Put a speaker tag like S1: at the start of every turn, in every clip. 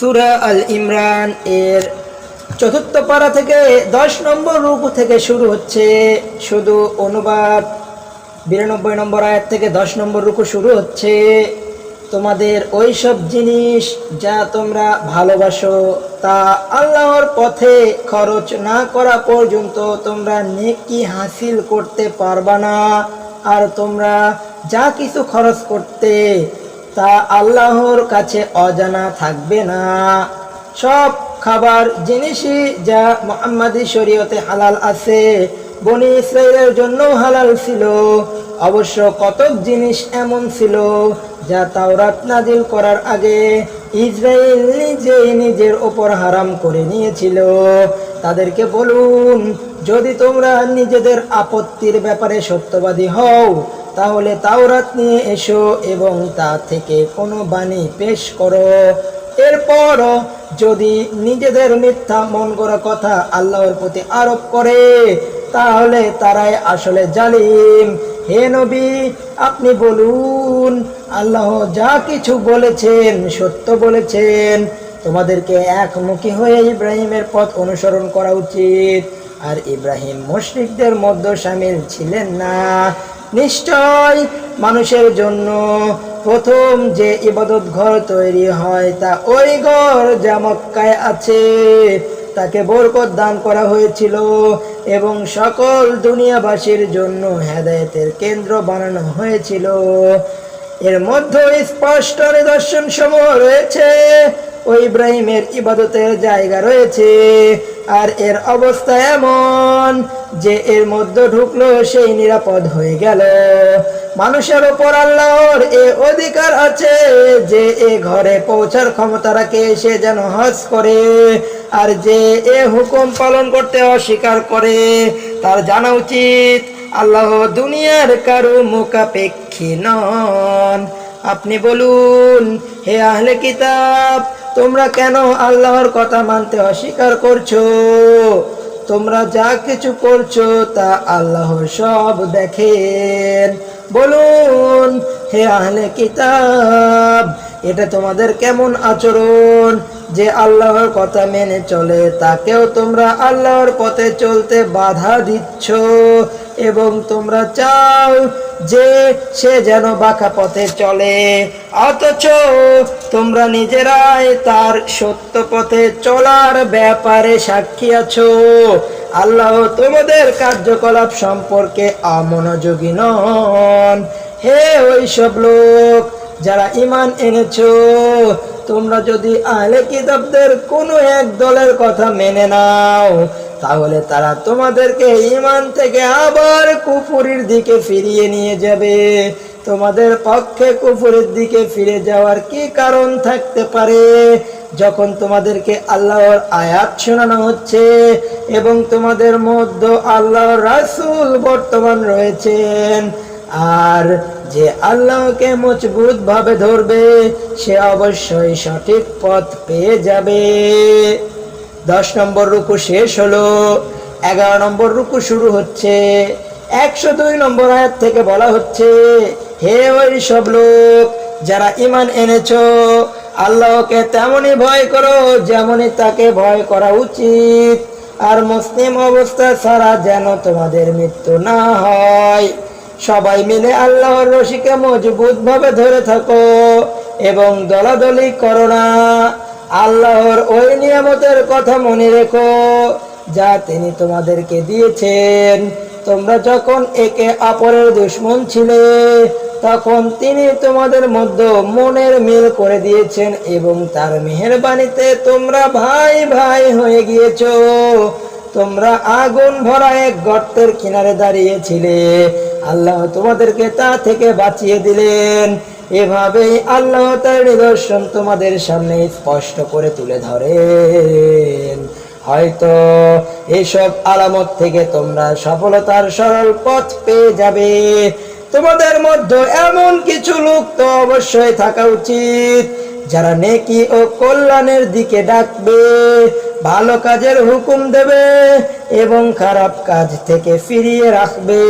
S1: সুরা আল ইমরান এর চতুর্থ পারা থেকে দশ নম্বর রূপ থেকে শুরু হচ্ছে শুধু অনুবাদ। বিরানব্বই নম্বর আয়াত থেকে দশ নম্বর রুকু শুরু হচ্ছে। তোমাদের ওই সব জিনিস যা তোমরা ভালোবাসো, তা আল্লাহর পথে খরচ না করা পর্যন্ত তোমরা নেকি হাসিল করতে পারবা না। আর তোমরা যা কিছু খরচ করতে তা আল্লাহর কাছে অজানা থাকবে না। সব খাবার জিনিসই যা মোহাম্মদী শরীয়তে হালাল আছে, বনি ইসরায়েলের জন্য হালাল ছিল। অবশ্য কতক জিনিস এমন ছিল যা তাওরাত নাজিল করার আগে ইসরায়েল নিজেই নিজের ওপর হারাম করে নিয়েছিল। তাদেরকে বলুন, যদি তোমরা নিজেদের আপত্তির ব্যাপারে সত্যবাদী হও তাহলে তাওরাত নিয়ে এসো এবং তা থেকে কোনো বাণী পেশ করো। এরপর যদি নিজেদের মিথ্যা মন করা কথা আল্লাহর প্রতি আরোপ করে, তাহলে তারাই আসলে জালিম। হে নবী, আপনি বলুন, আল্লাহ যা কিছু বলেছেন, সত্য বলেছেন, তোমাদেরকে একমুখী হয়ে ইব্রাহিমের পথ অনুসরণ করা উচিত। আর ইব্রাহিম মুশরিকদের মধ্যে সামিল ছিলেন না। নিশ্চয় মানুষের জন্য প্রথম যে ইবাদত ঘর তৈরি হয় তা ওই ঘর যা মক্কায় আছে। তাকে বরকত দান করা হয়েছিল এবং সকল দুনিয়াবাসীর জন্য হেদায়েতের কেন্দ্র বানানো হয়েছিল। এর মধ্যে স্পষ্ট নিদর্শন সমূহ রয়েছে। ও ইব্রাহিমের ইবাদতের জায়গা রয়েছে। আর এর অবস্থা এমন যে এর মধ্যে ঢুকলো সেই নিরাপদ হয়ে গেল। মানুষের ওপর আল্লাহর এ অধিকার আছে যে এ ঘরে পৌঁছার ক্ষমতা রাখে, সে যেন হজ করে। আর যে এ হুকুম পালন করতে অস্বীকার করে, তার জানা উচিত আল্লাহ দুনিয়ার কারও মুখাপেক্ষী নন। আপনি বলুন, হে আহলে কিতাব তোমরা কেন আল্লাহর কথা মানতে অস্বীকার করছ? তোমরা যা কিছু করছ তা আল্লাহ সব দেখেন। বলুন, হে আহলে কিতাব, এটা তোমাদের কেমন আচরণ? যে আল্লাহর কথা মেনে চলে, তাকেও তোমরা আল্লাহর পথে চলতে বাধা দিচ্ছ। এবং তোমরা চাও যে সে যেন বাঁকা পথে চলে। অথচ তোমরা নিজেরাই তার সত্য পথে চলার ব্যাপারে সাক্ষী আছো। আল্লাহ তোমাদের কার্যকলাপ সম্পর্কে অমনোযোগী নন। হে ওই সব লোক, যারা ইমান এনেছো, তোমরা যদি আহলে কিতাবদের কোনো এক দলের কথা মেনে নাও তাহলে তারা তোমাদেরকে ইমান থেকে আবার কুফুরির দিকে ফিরিয়ে নিয়ে যাবে। তোমাদের পক্ষে কুফুরের দিকে ফিরে যাওয়ার কি কারণ থাকতে পারে? যখন তোমাদেরকে আল্লাহর আয়াত শোনানো হচ্ছে এবং তোমাদের মধ্যে আল্লাহর রাসূল বর্তমান রয়েছেন, আর যে আল্লাহকে মজবুত ভাবে ধরবে, সে অবশ্যই সঠিক পথ পেয়ে যাবে। দশ নম্বর রুকু শেষ হলো। এগারো নম্বর রুকু শুরু হচ্ছে। একশো দুই নম্বর আয়াত থেকে বলা হচ্ছে, হে ওই সব লোক, যারা ইমান এনেছ, আল্লাহকে তেমনই ভয় করো যেমনই তাকে ভয় করা উচিত। আর মুসলিম অবস্থা ছাড়া যেন তোমাদের মৃত্যু না হয়। সবাই মিলে আল্লাহর রশিকে মজবুত ভাবে ধরে থাকো এবং দলাদলি করো না। আল্লাহর ওই নিয়ামতের কথা মনে রেখো, যা তিনি তোমাদেরকে দিয়েছেন। তোমরা যখন একে অপরের দুশ্মন ছিলে, তখন তিনি তোমাদের মধ্যে মনের মিল করে দিয়েছেন এবং তার মেহরবানিতে তোমরা ভাই ভাই হয়ে গিয়েছো। তোমরা আগুন ভরা এক গর্তের কিনারে দাঁড়িয়েছিলে আল্লাহ তোমাদেরকে তা থেকে বাঁচিয়ে দিলেন। এভাবেই আল্লাহ তার নিদর্শন তোমাদের সামনে স্পষ্ট করে তুলে ধরেন। হয়তো এসব আলামত থেকে তোমরা সফলতার সরল পথ পেয়ে যাবে। তোমাদের মধ্যে এমন কিছু লোক তো অবশ্যই থাকা উচিত, যারা নেকি ও কল্যাণের দিকে ডাকবে। ভালো কাজের হুকুম দেবে এবং খারাপ কাজ থেকে ফিরিয়ে রাখবে।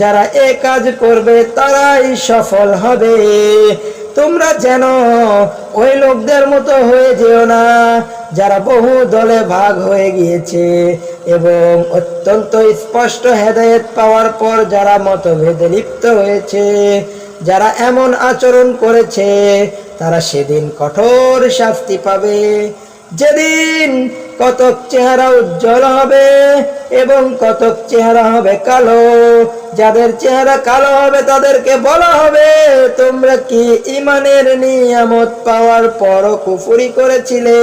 S1: যারা এ কাজ করবে, তারাই সফল হবে। তোমরা যেন ওই লোকদের মতো হয়ে যেও না, যারা বহু দলে ভাগ হয়ে গিয়েছে এবং অত্যন্ত স্পষ্ট হেদায়েত পাওয়ার পর যারা মতভেদে লিপ্ত হয়েছে, যারা এমন আচরণ করেছে, তারা সেদিন কঠোর শাস্তি পাবে। যেদিন কতক চেহারা উজ্জ্বল হবে এবং কতক চেহারা হবে কালো, যাদের চেহারা কালো হবে তাদেরকে বলা হবে, তোমরা কি ইমানের নিয়ামত পাওয়ার পর কুফুরি করেছিলে?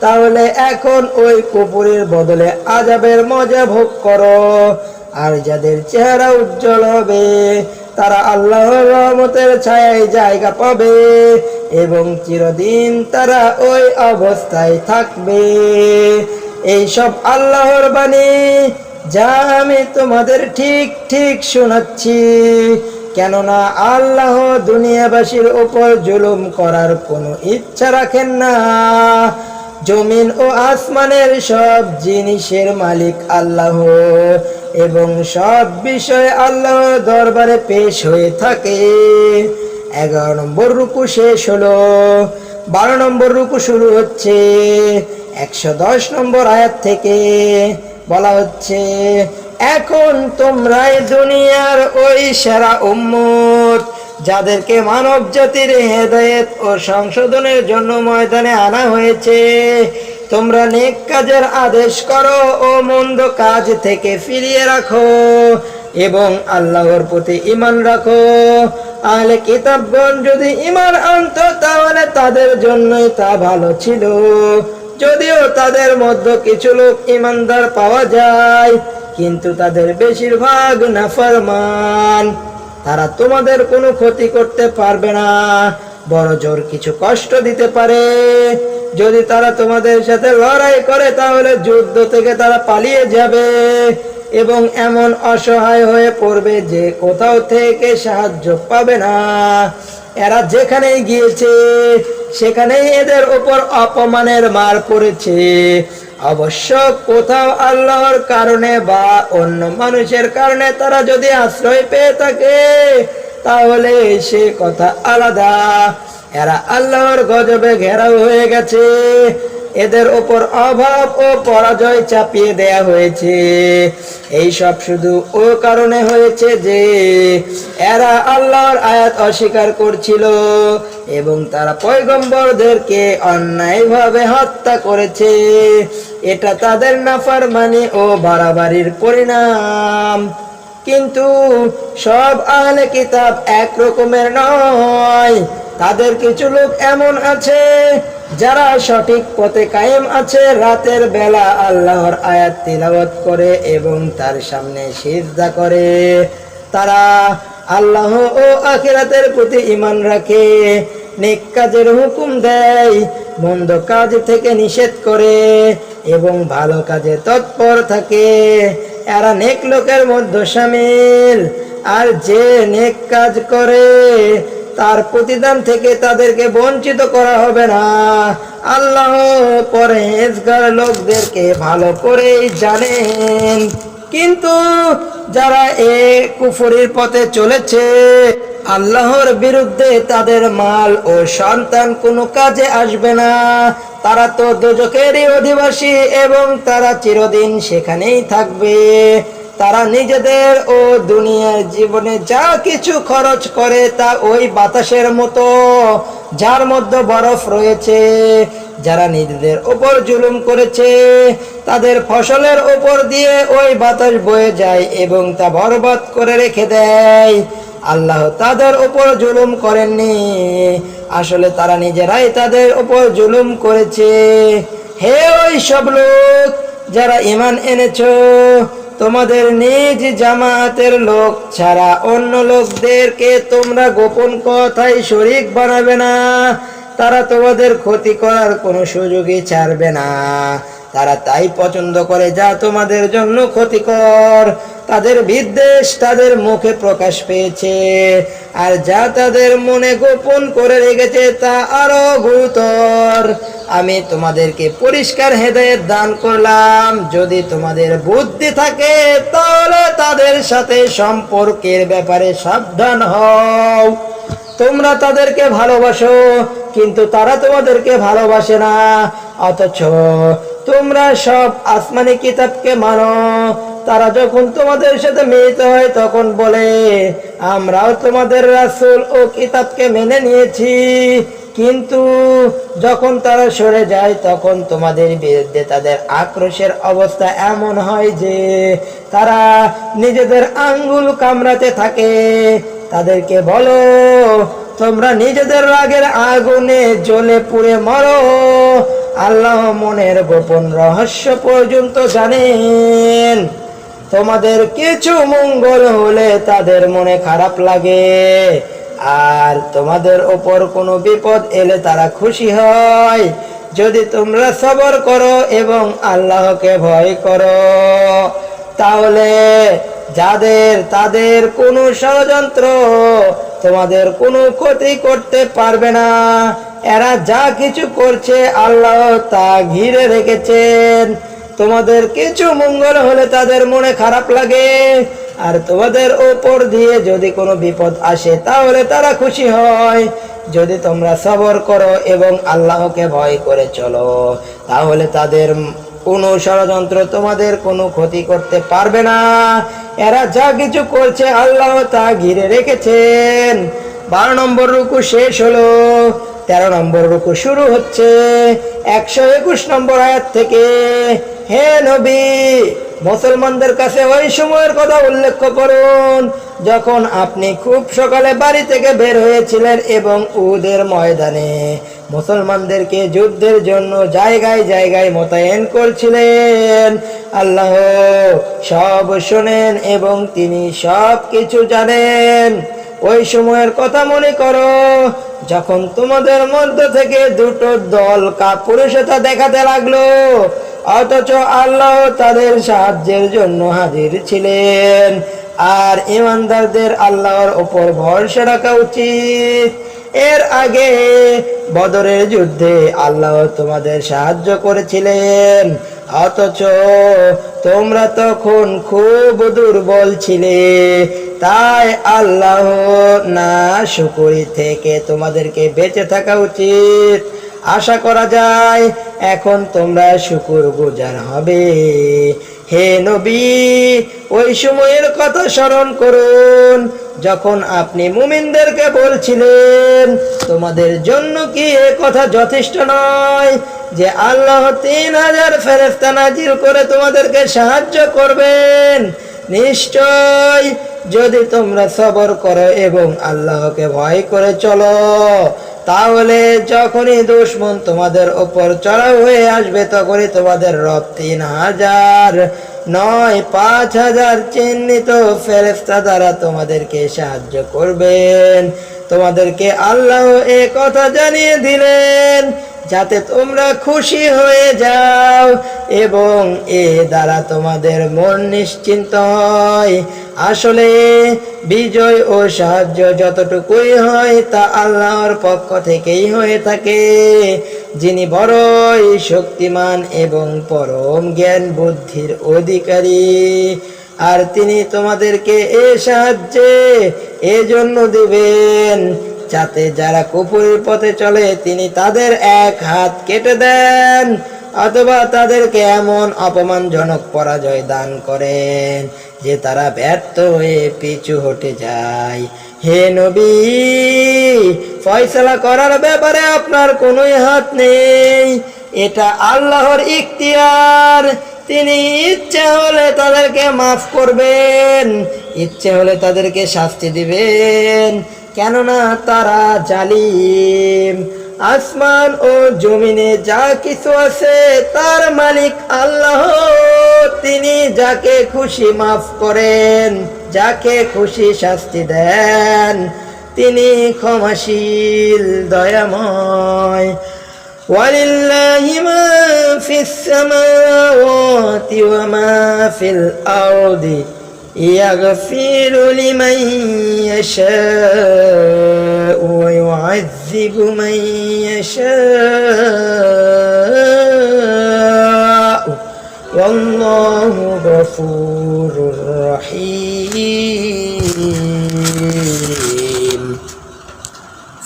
S1: তাহলে এখন ওই কুপুরের বদলে আজাবের মজা ভোগ করো। আর যাদের চেহারা উজ্জ্বল হবে, তারা আল্লাহর রহমতের ছায়ায় জায়গা পাবে। এবং চিরদিন তারা ওই অবস্থায় থাকবে। এই সব আল্লাহর বাণী যা আমি তোমাদের ঠিক ঠিক শোনাচ্ছি। কেননা আল্লাহ দুনিয়াবাসীর উপর জুলুম করার কোনো ইচ্ছা রাখেন না। জমিন ও আসমানের সব জিনিসের মালিক আল্লাহ এবং সব বিষয়ে আল্লাহর দরবারে পেশ হয়ে থাকে। এগারো নম্বর রুকু শেষ হলো। বারো নম্বর রুকু শুরু হচ্ছে। একশো দশ নম্বর আয়াত থেকে বলা হচ্ছে, এখন তোমরাই দুনিয়ার ওই সেরা উম্মত, যাদেরকে মানব জাতির হেদায়েত ও সংশোধনের জন্য ময়দানে আনা হয়েছে। তোমরা নেক কাজের আদেশ করো ও মন্দ কাজ থেকে ফিরিয়ে রাখো এবং আল্লাহর প্রতি ইমান রাখো। আহলে কিতাবগণ যদি ইমান আনতো, তাহলে তাদের জন্যই তা ভালো ছিল। যদিও তাদের মধ্যে কিছু লোক ইমানদার পাওয়া যায়, কিন্তু তাদের বেশিরভাগ নাফরমান। তারা তোমাদের কোনো ক্ষতি করতে পারবে না, বড় জোর কিছু কষ্ট দিতে পারে। যদি তারা তোমাদের সাথে লড়াই করে, তাহলে যুদ্ধ থেকে তারা পালিয়ে যাবে। এবং এমন অসহায় হয়ে পড়বে যে কোথাও থেকে সাহায্য পাবে না। এরা যেখানেই গিয়েছে, সেখানেই এদের উপর অপমানের মার পড়েছে। অবশ্য কোথাও আল্লাহর কারণে বা অন্য মানুষের কারণে তারা যদি আশ্রয় পেয়ে থাকে, তাহলে সে কথা আলাদা। এরা আল্লাহর গজবে ঘেরাও হয়ে গেছে। এদের ওপর অভাব ও পরাজয় চাপিয়ে দেয়া হয়েছে। এই সব শুধু ও কারণে হয়েছে যে, এরা আল্লাহর আয়াত অস্বীকার করছিল এবং তারা পয়গম্বরদেরকে অন্যায়ভাবে হত্যা করেছে। এটা তাদের নাফরমানি ও বাড়াবাড়ির পরিণাম। কিন্তু সব আহলে কিতাব এক রকমের নয়। তাদের কিছু লোক এমন আছে যারা সঠিক পথে কায়েম আছে, রাতের বেলা আল্লাহর আয়াত তিলাওয়াত করে এবং তার সামনে সিজদা করে। তারা আল্লাহ ও আখিরাতের প্রতি ইমান রাখে, নেক কাজের হুকুম দেয়, মন্দ কাজ থেকে নিষেধ করে এবং ভালো কাজে তৎপর থাকে। এরা নেক লোকের মধ্যে সামিল, আর যে নেক কাজ করে তার প্রতিদান থেকে তাদেরকে বঞ্চিত করা হবে না। আল্লাহ পরেজগার লোকদেরকে ভালো করেই জানেন। কিন্তু যারা এ কুফরির পথে চলেছে, আল্লাহর বিরুদ্ধে তাদের মাল ও সন্তান কোনো কাজে আসবে না। তারা তো দুজকেরই অধিবাসী এবং তারা চিরদিন সেখানেই থাকবে। তারা নিজেদের ও দুনিয়ার জীবনে যা কিছু খরচ করে তা ওই বাতাসের মতো, যার মধ্যে বরফ রয়েছে। যারা নিজেদের ওপর জুলুম করেছে, তাদের ফসলের ওপর দিয়ে ওই বাতাস বয়ে যায় এবং তা বরবাদ করে রেখে দেয়। আল্লাহ তাদের উপর জুলুম করেননি। আসলে তারা নিজেরাই তাদের উপর জুলুম করেছে। হে ওই সব লোক, যারা ইমান এনেছো তোমাদের নিজ জামাতের লোক ছাড়া অন্য লোকদেরকে তোমরা গোপন কথাই শরিক বানাবে না। তারা তোমাদের ক্ষতি করার কোনো সুযোগই ছাড়বে না। তারা তাই পছন্দ করে যা তোমাদের জন্য ক্ষতিকর। তাদের বিদ্বেষ তাদের মুখে প্রকাশ পেয়েছে। আর যা তাদের মনে গোপন করে রেখেছে তা আরও গুরুতর। আমি তোমাদেরকে পরিষ্কার হেদায়েত দান করলাম। যদি তোমাদের বুদ্ধি থাকে, তাহলে তাদের সাথে সম্পর্কের ব্যাপারে সাবধান হও। তোমরা তাদেরকে ভালোবাসো, কিন্তু তারা তোমাদেরকে ভালোবাসে না। অথচ তোমরা সব আসমানি কিতাবকে মানো। তারা যখন তোমাদের সাথে মিলিত হয়, তখন বলে, আমরাও তোমাদের রাসূল ও কিতাবকে মেনে নিয়েছি। কিন্তু যখন তারা সরে যায়, তখন তোমাদের বিরুদ্ধে তাদের আক্রোশের অবস্থা এমন হয় যে, তারা নিজেদের আঙ্গুল কামড়াতে থাকে। তাদেরকে বলো, তোমরা নিজেদের রাগের আগুনে জ্বলে পুড়ে মরো। আল্লাহ মনের গোপন রহস্য পর্যন্ত জানেন। তোমাদের কিছু মঙ্গল হলে তাদের মনে খারাপ লাগে। আর তোমাদের ওপর কোনো বিপদ এলে তারা খুশি হয়। যদি তোমরা সবর করো এবং আল্লাহকে ভয় করো, তাহলে যাদের তাদের কোনো ষড়যন্ত্র তোমাদের কোনো ক্ষতি করতে পারবে না। এরা যা কিছু করছে আল্লাহ তা ঘিরে রেখেছেন। তোমাদের কিছু মঙ্গল হলে তাদের মনে খারাপ লাগে। আর তোমাদের ওপর দিয়ে যদি কোনো বিপদ আসে, তাহলে তারা খুশি হয়। যদি তোমরা সবর করো এবং আল্লাহকে ভয় করে চলো, তাহলে তাদের কোনো ষড়যন্ত্র তোমাদের কোনো ক্ষতি করতে পারবে না। এরা যা কিছু করছে আল্লাহ তা ঘিরে রেখেছেন। বারো নম্বর রুকু শেষ হলো। তেরো নম্বর রুকু শুরু হচ্ছে। একশো একুশ নম্বর আয়াত থেকে, হে নবী, মুসলমানদের কাছে ওই সময়ের কথা উল্লেখ করুন। যখন আপনি খুব সকালে বাড়ি থেকে বের হয়েছিলেন এবং উদের ময়দানে মুসলমানদেরকে যুদ্ধের জন্য জায়গায় জায়গায় মোতায়েন করছিলেন। আল্লাহ সব শোনেন এবং তিনি সব কিছু জানেন। ওই সময়ের কথা মনে করো, যখন তোমাদের মধ্যে থেকে দুটো দল কাপুরুষতা দেখাতে লাগল, অথচ আল্লাহ তাদের সাহায্যের জন্য হাজির ছিলেন। আর ইমানদারদের আল্লাহর ওপর ভরসা রাখা উচিত। এর আগে বদরের যুদ্ধে আল্লাহ তোমাদের সাহায্য করেছিলেন। অথচ তোমরা তখন খুব দুর্বল ছিলে। তাই আল্লাহ না শুকুরি থেকে তোমাদেরকে বেঁচে থাকা উচিত। আশা করা যায় এখন তোমরা শুকুর গুজার হবে। হে নবী, ওই সময়ের কথা স্মরণ করুন। যখন আপনি মুমিনদেরকে বলছিলেন, তোমাদের জন্য কি এ কথা যথেষ্ট নয় যে আল্লাহ তিন হাজার ফেরেস্তা নাজিল করে তোমাদেরকে সাহায্য করবেন? নিশ্চয় যদি তোমরা সবর করো এবং আল্লাহকে ভয় করে চলো তাহলে যখনই দুশ্মন তোমাদের ওপর চড়াও হয়ে আসবে, তখনই তোমাদের রব তিন হাজার, নয়, পাঁচ হাজার চিহ্নিত ফেরেস্তা দ্বারা তোমাদেরকে সাহায্য করবেন। তোমাদেরকে আল্লাহ এ কথা জানিয়ে দিলেন। যাতে তোমরা খুশি হয়ে যাও এবং এ দ্বারা তোমাদের মন নিশ্চিন্ত হয়। আসলে বিজয় ও সাহায্য যতটুকুই হয় তা আল্লাহর পক্ষ থেকেই হয়ে থাকে। যিনি বড়ই শক্তিমান এবং পরম জ্ঞান বুদ্ধির অধিকারী, আর তিনি তোমাদেরকে এ সাহায্যে এজন্য দেবেন যাতে যারা কুপুরের পথে চলে, তিনি তাদের এক হাত কেটে দেন, অথবা তাদেরকে এমন অপমানজনক পরাজয় দান করেন, যে তারা ব্যর্থ হয়ে পিছু হটে যায়। হে নবী, ফয়সালা করার ব্যাপারে আপনার কোনোই হাত নেই। এটা আল্লাহর ইখতিয়ার। তিনি ইচ্ছে হলে তাদেরকে মাফ করবেন, ইচ্ছে হলে তাদেরকে শাস্তি দিবেন। কেননা তারা জালিম আসমান ও জমিনে যা কিছু আছে তার মালিক আল্লাহ তিনি যাকে খুশি মাফ করেন যাকে খুশি শাস্তি দেন তিনি ক্ষমাশীল দয়াময় ولله ما في السماوات وما في الأرض يغفر لمن يشاء ويعذب من يشاء. والله غفور رحيم.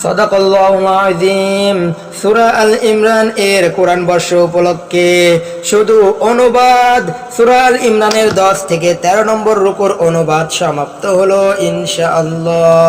S1: সদাকল্লাহুল সুরা আল ইমরান এর কোরআন বর্ষ উপলক্ষে শুধু অনুবাদ, সুরা আল ইমরানের 10 থেকে 13 নম্বর রুকুর অনুবাদ সমাপ্ত হলো, ইনশাআল্লাহ।